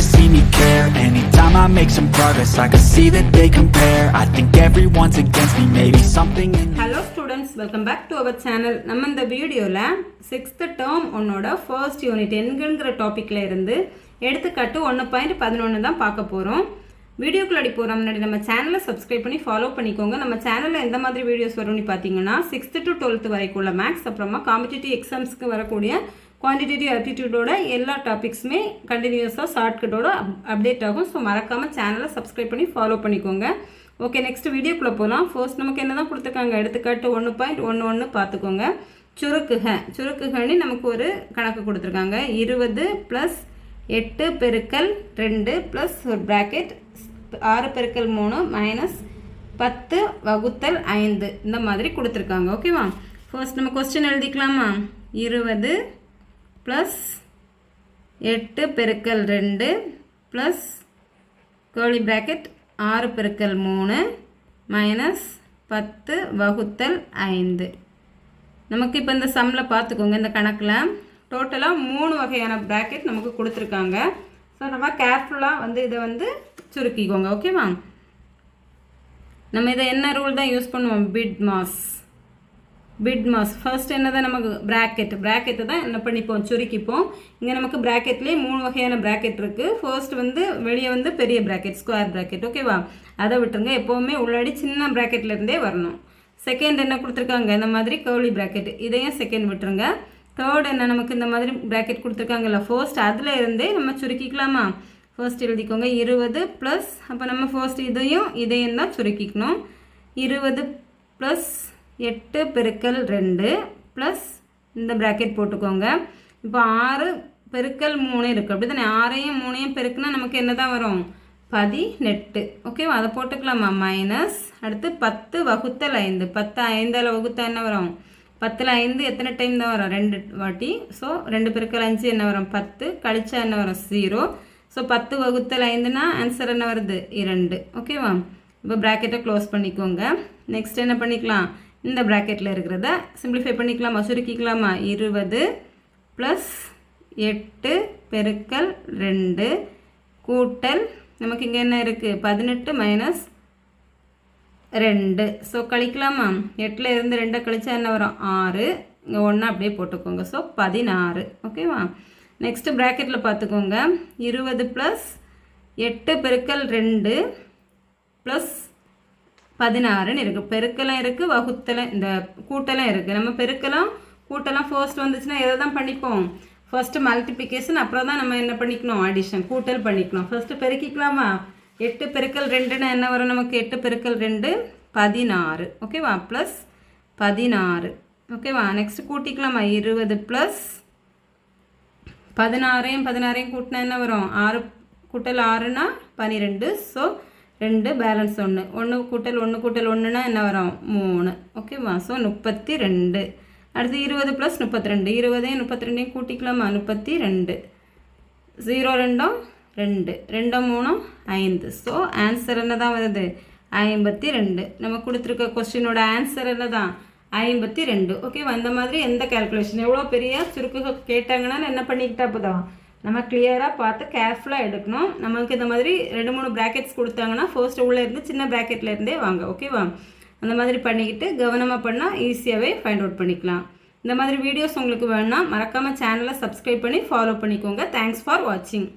wanna see me care. Anytime I make some progress I can see that they compare. I think everyone's against me, maybe something in hello students welcome back to our channel நம்ம இந்த வீடியோவில் sixth term உன்னோட first unit எண்கள்ங்கிற டாப்பிக்கில் இருந்து எடுத்துக்காட்டு ஒன்று point பதினொன்று தான் பார்க்க போகிறோம் வீடியோக்குள்ளடி போகிற முன்னாடி நம்ம சேனலை சப்ஸ்கிரைப் பண்ணி ஃபாலோ பண்ணிக்கோங்க. நம்ம சேனலில் எந்த மாதிரி வீடியோஸ் வரும்னு பார்த்தீங்கன்னா சிக்ஸ்த்து டு டுவெல்த்து வரைக்கும் உள்ள மேக்ஸ் அப்புறமா காம்படிட்டிவ் எக்ஸாம்ஸ்க்கு வரக்கூடிய குவான்டிடேட்டிவ் ஆட்டிடியூடோட எல்லா டாபிக்ஸுமே கண்டினியூஸாக ஷார்ட்கட்டோட அப்டேட் ஆகும். ஸோ மறக்காமல் சேனலை சப்ஸ்கிரைப் பண்ணி ஃபாலோ பண்ணிக்கோங்க. ஓகே நெக்ஸ்ட் வீடியோக்குள்ளே போகலாம் ஃபர்ஸ்ட் நமக்கு என்ன தான் கொடுத்துருக்காங்க? எடுத்துக்காட்டு ஒன்று பாயிண்ட் ஒன்று ஒன்று பார்த்துக்கோங்க. சுருக்குக. சுருக்குகன்னு நமக்கு ஒரு கணக்கு கொடுத்துருக்காங்க. இருபது ப்ளஸ் எட்டு பெருக்கல் ரெண்டு ப்ளஸ் ஒரு ப்ராக்கெட் ஆறு பெருக்கல் மூணு மைனஸ் பத்து வகுத்தல் ஐந்து. இந்த மாதிரி கொடுத்துருக்காங்க. ஓகேவா ஃபர்ஸ்ட் நம்ம கொஸ்டின் எழுதிக்கலாமா? இருபது ப்ளஸ் எட்டு பெருக்கல் ரெண்டு ப்ளஸ் கோழி ப்ராக்கெட் ஆறு பெருக்கல் மூணு மைனஸ் பத்து வகுத்தல் ஐந்து. நமக்கு இப்போ இந்த சம்மில் பார்த்துக்கோங்க இந்த கணக்கில். டோட்டலாக மூணு வகையான ப்ராக்கெட் நமக்கு கொடுத்துருக்காங்க. ஸோ நம்ம கேர்ஃபுல்லாக வந்து இதை வந்து சுருக்கிக்கோங்க ஓகேவா நம்ம இதை என்ன ரூல் தான் யூஸ் பண்ணுவோம்? பிட் மாஸ் பிட் மாஸ் ஃபர்ஸ்ட் என்னதான் நமக்கு ப்ராக்கெட் ப்ராக்கெட்டை தான் என்ன பண்ணிப்போம்? சுருக்கிப்போம். இங்கே நமக்கு ப்ராக்கெட்லேயே மூணு வகையான ப்ராக்கெட் இருக்குது ஃபர்ஸ்ட் வந்து வெளியே வந்து பெரிய ப்ராக்கெட் ஸ்கொயர் ப்ராக்கெட் ஓகேவா அதை விட்டுருங்க. எப்போவுமே உள்ளாடி சின்ன ப்ராக்கெட்லேருந்தே வரணும். செகண்ட் என்ன கொடுத்துருக்காங்க? இந்த மாதிரி கவுளி ப்ராக்கெட் இதையும் செகண்ட் விட்டுருங்க. தேர்ட் என்ன? நமக்கு இந்த மாதிரி ப்ராக்கெட் கொடுத்துருக்காங்கல்ல. ஃபர்ஸ்ட் அதில் இருந்தே நம்ம சுருக்கிக்கலாமா? ஃபர்ஸ்ட் எழுதிக்கோங்க. இருபது ப்ளஸ் அப்போ நம்ம ஃபர்ஸ்ட் இதையும் இதையும் தான் சுருக்கிக்கணும். இருபது ப்ளஸ் எட்டு பெருக்கல் ரெண்டு ப்ளஸ் இந்த ப்ராக்கெட் போட்டுக்கோங்க. இப்போ ஆறு பெருக்கல் மூணு இருக்குது அப்படி தானே ஆறையும் மூணையும் பெருக்குனா நமக்கு என்ன தான் வரும்? பதினெட்டு. ஓகேவா அதை போட்டுக்கலாமா? மைனஸ் அடுத்து பத்து வகுத்தல் ஐந்து. பத்து ஐந்தால் வகுத்தா என்ன வரும்? பத்தில் ஐந்து எத்தனை டைம் தான் வரும்? ரெண்டு வாட்டி. ஸோ ரெண்டு பெருக்கல் அஞ்சு என்ன வரும்? பத்து. கழிச்சா என்ன வரும்? ஜீரோ ஸோ பத்து வகுத்தல் ஐந்துனா ஆன்சர் என்ன வருது? இரண்டு. ஓகேவா இப்போ ப்ராக்கெட்டை க்ளோஸ் பண்ணிக்கோங்க. நெக்ஸ்ட் என்ன பண்ணிக்கலாம்? இந்த ப்ராக்கெட்டில் இருக்கிறத சிம்பிளிஃபை பண்ணிக்கலாமா. சுருக்கிக்கலாமா இருபது ப்ளஸ் எட்டு பெருக்கல் ரெண்டு கூட்டல் நமக்கு இங்கே என்ன இருக்குது பதினெட்டு மைனஸ் ரெண்டு. ஸோ கழிக்கலாமா? எட்டில் இருந்து ரெண்டை கழிச்சா என்ன வரும்? ஆறு. இங்கே ஒன்றா அப்படியே போட்டுக்கோங்க. ஸோ பதினாறு. ஓகேவா நெக்ஸ்ட்டு ப்ராக்கெட்டில் பார்த்துக்கோங்க. இருபது ப்ளஸ் எட்டு பெருக்கல் ரெண்டு ப்ளஸ் பதினாறுன்னு இருக்குது பெருக்கெல்லாம் இருக்குது வகுத்தலை இந்த கூட்டலாம் இருக்குது நம்ம பெருக்கலாம் கூட்டலாம் ஃபர்ஸ்ட் வந்துச்சுன்னா எதை தான் பண்ணிப்போம்? ஃபர்ஸ்ட்டு மல்டிப்ளிகேஷன் அப்புறம் தான் நம்ம என்ன பண்ணிக்கணும்? அடிஷன் கூட்டல் பண்ணிக்கணும். ஃபர்ஸ்ட்டு பெருக்கிக்கலாமா? எட்டு பெருக்கல் ரெண்டுன்னா என்ன வரும் நமக்கு? எட்டு பெருக்கல் ரெண்டு பதினாறு. ஓகேவா ப்ளஸ் பதினாறு. ஓகேவா நெக்ஸ்ட் கூட்டிக்கலாமா? இருபது ப்ளஸ் பதினாறையும் பதினாறையும் கூட்டினா என்ன வரும்? ஆறு கூட்டல் ஆறுனா பன்னிரெண்டு ஸோ ரெண்டு பேலன்ஸ் ஒன்று ஒன்று கூட்டல் ஒன்று கூட்டல் ஒன்றுனா என்ன வரும்? மூணு. ஓகேவா ஸோ முப்பத்தி ரெண்டு அடுத்து இருபது ப்ளஸ் முப்பத்தி ரெண்டு இருபதையும் முப்பத்தி ரெண்டையும் கூட்டிக்கலாமா? முப்பத்தி ரெண்டு ஜீரோ ரெண்டும் ரெண்டு. ரெண்டும் மூணும் ஐந்து. ஸோ ஆன்சர் என்ன தான் வருது? ஐம்பத்தி ரெண்டு நம்ம கொடுத்துருக்க கொஸ்டினோட ஆன்சர் என்ன தான் ஐம்பத்தி ரெண்டு ஓகேவா இந்த மாதிரி எந்த கேல்குலேஷன் எவ்வளோ பெரிய சுருக்குக கேட்டாங்கன்னா என்ன பண்ணிக்கிட்டா போதும்? நம்ம கிளியராக பார்த்து கேர்ஃபுல்லாக எடுக்கணும். நமக்கு இந்த மாதிரி ரெண்டு மூணு ப்ராக்கெட்ஸ் கொடுத்தாங்கன்னா ஃபர்ஸ்ட் உள்ளே இருந்து சின்ன ப்ராக்கெட்லேருந்தே வாங்க ஓகேவா அந்த மாதிரி பண்ணிக்கிட்டு கவனமாக பண்ணால் ஈஸியாகவே ஃபைண்ட் அவுட் பண்ணிக்கலாம். இந்த மாதிரி வீடியோஸ் உங்களுக்கு வேணும்னா மறக்காமல் சேனலை சப்ஸ்கிரைப் பண்ணி ஃபாலோ பண்ணிக்கோங்க. தேங்க்ஸ் ஃபார் வாட்சிங்